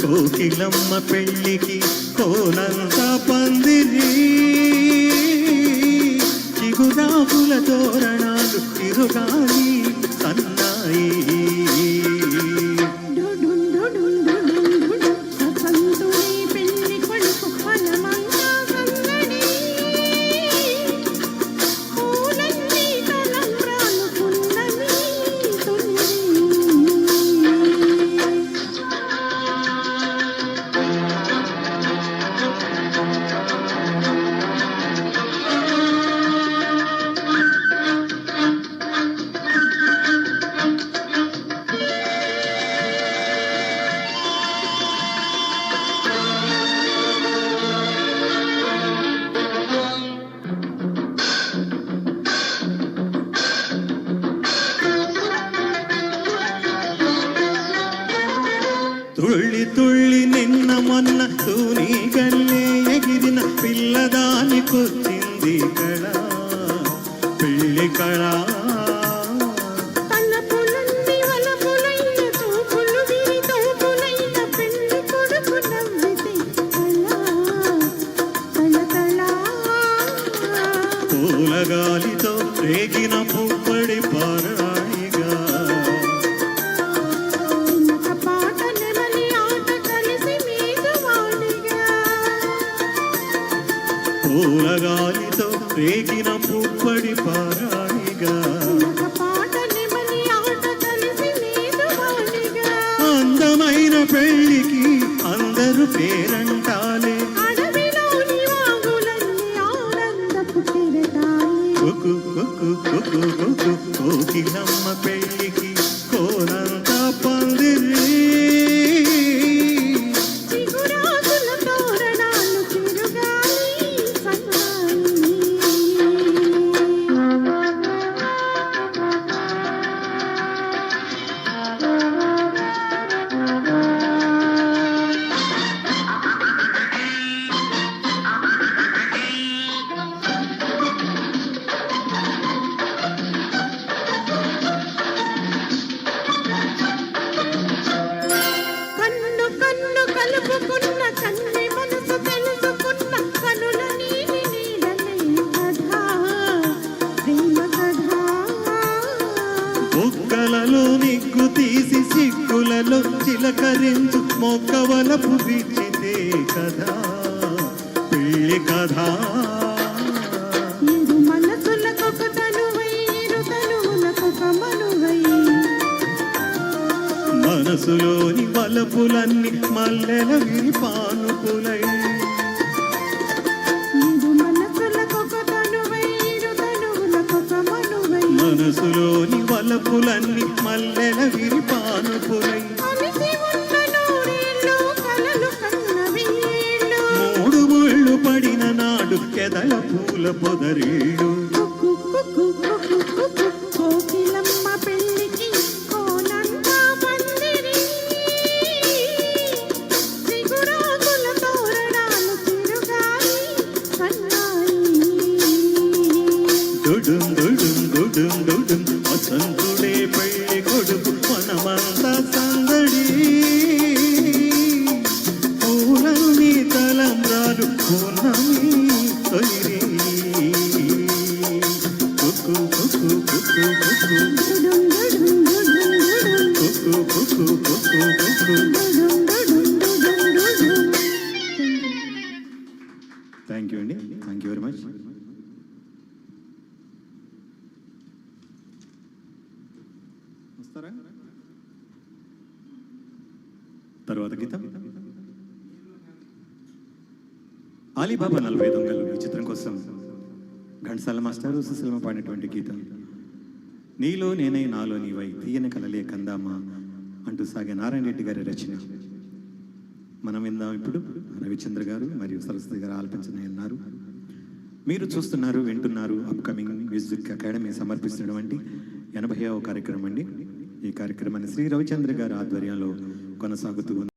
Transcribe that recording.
కోకిలమ్మ పెళ్ళికి కోనంత పందిరి. చిగురాపుల తోరణాలు తిరుగాలి తలపులన్నీ వలపులైన తూపులు విరి తూపులైన పెళ్ళి కొడుకు నవ్వితే కళ. కళ కళ పూలగాలితో రేగిన పుప్పడి పారాణిగా పూలగాలితో రేగిన పుప్పడి వాడిగా అందమైన పెళ్ళికి అందరూ పేరంటాలే అడవిలోని వాగులన్నీ సిగ్గులలో చిలకరించు మొక్కవలపు బిచ్చితే కదా పెళ్ళి కదా మనసులోని వలపులన్నీ మల్లెల విరిపానుపులై మనసులోని వలపులన్నీ మల్లెల విరిపానుపులై మూడు ముళ్ళు పడిన నాడు ఎదల పూల పొదరిళ్ళు కుక్కు కుక్కు కుక్కు కుక్కు కోకిలమ్మ పెళ్ళికి కోనంతా పందిరి సిగురాకుల తోరణాలు తిరుగాలి సన్నాయి దుడుం దుడుం దుడుం దుడుం వసంతుడే పెళ్ళి కొడుకు మనమంతా సందడి. పూలన్నీ తలంబ్రాలు పూర్ణమి తొలిరి కుక్కు కుక్కు కుక్కు కుక్కు. డుడుం డుడుం డుడుం డుడుం కుక్కు కుక్కు కుక్కు కుక్కు. ఇస్తారా తర్వాత గీతం. అలీబాబా నలభై దొంగలు ఈ చిత్రం కోసం ఘంటసాల మాస్టారు సుశీలమ పాడినటువంటి గీతం. నీలో నేనై నాలో నీవై తీయని కలలే కందామా అంటూ సాగే నారాయణ రెడ్డి గారి రచన. మనం విందాం ఇప్పుడు. రవిచంద్ర గారు మరియు సరస్వతి గారు ఆలపించనున్నారు మీరు చూస్తున్నారు వింటున్నారు అప్కమింగ్ మ్యూజిక్ అకాడమీ సమర్పిస్తున్నటువంటి ఎనభైవ కార్యక్రమం అండి. ఈ కార్యక్రమాన్ని శ్రీ రవిచంద్ర గారి ఆధ్వర్యంలో కొనసాగుతూ ఉంది